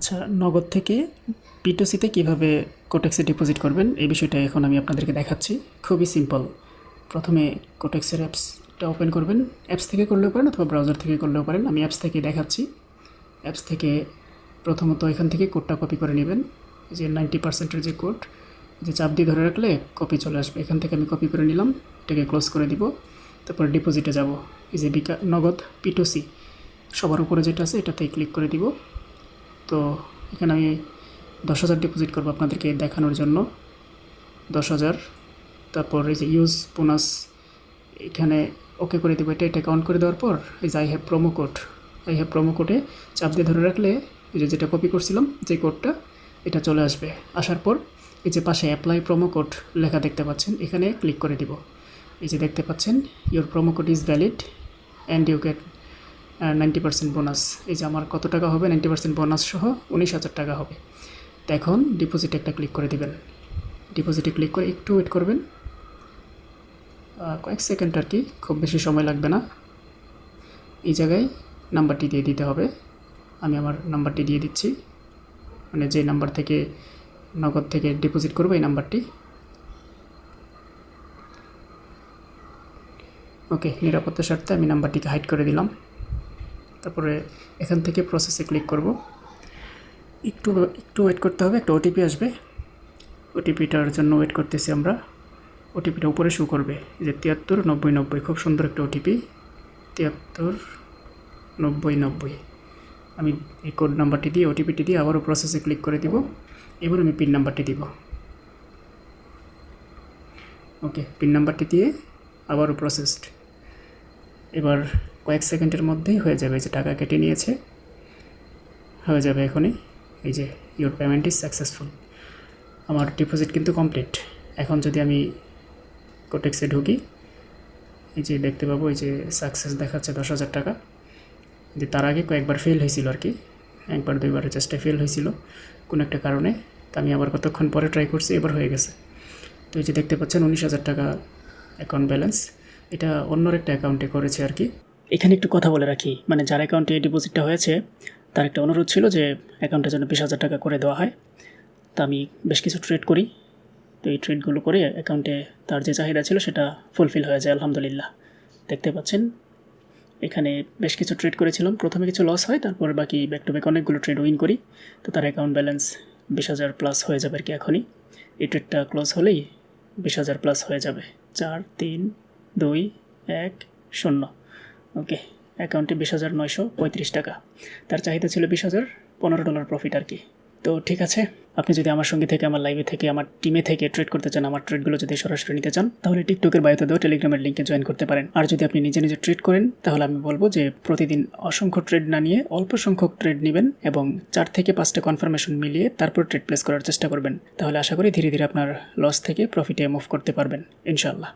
আচ্ছা নগদ থেকে পিটোসিতে কীভাবে কোটেক্সে ডিপোজিট করবেন? এই বিষয়টা এখন আমি আপনাদেরকে দেখাচ্ছি। খুবই সিম্পল প্রথমে কোটেক্সের অ্যাপসটা ওপেন করবেন। অ্যাপস থেকে করলেও পারেন অথবা ব্রাউজার থেকে করলেও পারেন। আমি অ্যাপস থেকে দেখাচ্ছি। অ্যাপস থেকে প্রথমত এখান থেকে কোডটা কপি করে নেবেন। যে নাইনটি পার্সেন্টের যে কোড যে চাপ দিয়ে ধরে রাখলে কপি চলে আসবে। এখান থেকে আমি কপি করে নিলাম, এটাকে ক্লোজ করে দিব। তারপর ডিপোজিটে যাব। এই যে বিকা নগদ পিটোসি সবার উপরে যেটা আছে, এটাতেই ক্লিক করে দিব। তো এখানে আমি দশ হাজার ডিপোজিট করব আপনাদেরকে দেখানোর জন্য। দশ হাজার। তারপর এই যে ইউজ বোনাস এখানে ওকে করে দেবো। এটা এটা কাউন্ট করে দেওয়ার পর এই যে I have promo code I have promo কোডে চাপ দিয়ে ধরে রাখলে এই যে যেটা কপি করছিলাম, যে কোডটা এটা চলে আসবে। আসার পর এই যে পাশে অ্যাপ্লাই প্রোমো কোড লেখা দেখতে পাচ্ছেন, এখানে ক্লিক করে দিব। এই যে দেখতে পাচ্ছেন your promo code is valid and you get ninety percent bonus এই যে আমার কত টাকা হবে? নাইনটি পার্সেন্ট বোনাস সহ উনিশ হাজার টাকা হবে। তো এখন ডিপোজিটে একটা ক্লিক করে দিবেন। ডিপোজিটে ক্লিক করে একটু ওয়েট করবেন। কয়েক সেকেন্ড আর কি, খুব বেশি সময় লাগবে না। এই জায়গায় নাম্বারটি দিয়ে দিতে হবে। আমি আমার নাম্বারটি দিয়ে দিচ্ছি। মানে যে নাম্বার থেকে নগদ থেকে ডিপোজিট করব, এই নাম্বারটি ওকে, নিরাপত্তার স্বার্থে আমি নাম্বারটিকে হাইড করে দিলাম। তারপরে এখান থেকে প্রসেসে ক্লিক করব। একটু একটু ওয়েট করতে হবে, একটা ওটিপি আসবে। ওটিপিটার জন্য ওয়েট করতেছি আমরা। ওটিপিটা উপরে শু করবে। যে তিয়াত্তর নব্বই নব্বই, খুব সুন্দর একটা ওটিপি তিয়াত্তর নব্বই নব্বই। আমি এই কোড নাম্বারটি দিয়ে ওটিপিটি দিয়ে আবারও প্রসেসে ক্লিক করে দিব। এবার আমি পিন নাম্বারটি দিব। ওকে পিন নাম্বারটি দিয়ে আবারও প্রসেসড এবার কয়েক সেকেন্ডের মধ্যেই হয়ে যাবে যে টাকা কেটে নিয়েছে। হয়ে যাবে এখনই। এই যে ইউর পেমেন্ট ইজ সাকসেসফুল আমার ডিপোজিট কিন্তু কমপ্লিট এখন যদি আমি কোটেক্সে ঢুকি, এই যে দেখতে পাবো, এই যে সাকসেস দেখাচ্ছে দশ হাজার টাকা। যে তার আগে কয়েকবার ফেল হয়েছিল আর কি। একবার, দুইবার চেষ্টা ফেল হয়েছিল কোনো একটা কারণে। তা আমি আবার কতক্ষণ পরে ট্রাই করছি, এবার হয়ে গেছে। তো এই যে দেখতে পাচ্ছেন, উনিশ হাজার টাকা অ্যাকাউন্ট ব্যালেন্স এটা অন্যর একটা অ্যাকাউন্টে করেছে আর কি। এখানে একটু কথা বলে রাখি। মানে যার অ্যাকাউন্টে ডিপোজিটটা হয়েছে, তার একটা অনুরোধ ছিল যে অ্যাকাউন্টের জন্য বিশ হাজার টাকা করে দেওয়া হয়। তা আমি বেশ কিছু ট্রেড করি। তো এই ট্রেডগুলো করে অ্যাকাউন্টে তার যে চাহিদা ছিল সেটা ফুলফিল হয়ে যায়, আলহামদুলিল্লাহ। দেখতে পাচ্ছেন? এখানে বেশ কিছু ট্রেড করেছিলাম। প্রথমে কিছু লস হয়, তারপর বাকি ব্যাক টু ব্যাক অনেকগুলো ট্রেড উইন করি। তো তার অ্যাকাউন্ট ব্যালেন্স বিশ হাজার প্লাস হয়ে যাবে আর কি এখনই। এই ট্রেডটা ক্লোজ হলেই বিশ হাজার প্লাস হয়ে যাবে। চার, তিন, দুই, এক, শূন্য। ওকে, অ্যাকাউন্টে বিশ হাজার নয়শো পঁয়ত্রিশ টাকা। তার চাহিদা ছিল বিশ হাজার পনেরো ডলার প্রফিট আর কি। তো ঠিক আছে, আপনি যদি আমার সঙ্গে থেকে, আমার লাইভে থেকে, আমার টিমে থেকে ট্রেড করতে চান, আমার ট্রেডগুলো যদি সরাসরি নিতে চান, তাহলে টিকটকের বায়োতে দেওয়া টেলিগ্রামের লিঙ্কে জয়েন করতে পারেন। আর যদি আপনি নিজে নিজে ট্রেড করেন, তাহলে আমি বলব যে প্রতিদিন অসংখ্য ট্রেড না নিয়ে অল্প সংখ্যক ট্রেড নেবেন এবং চার থেকে পাঁচটা কনফার্মেশন মিলিয়ে তারপর ট্রেড প্লেস করার চেষ্টা করবেন। তাহলে আশা করি ধীরে ধীরে আপনার লস থেকে প্রফিটে মুভ করতে পারবেন, ইনশাআল্লাহ।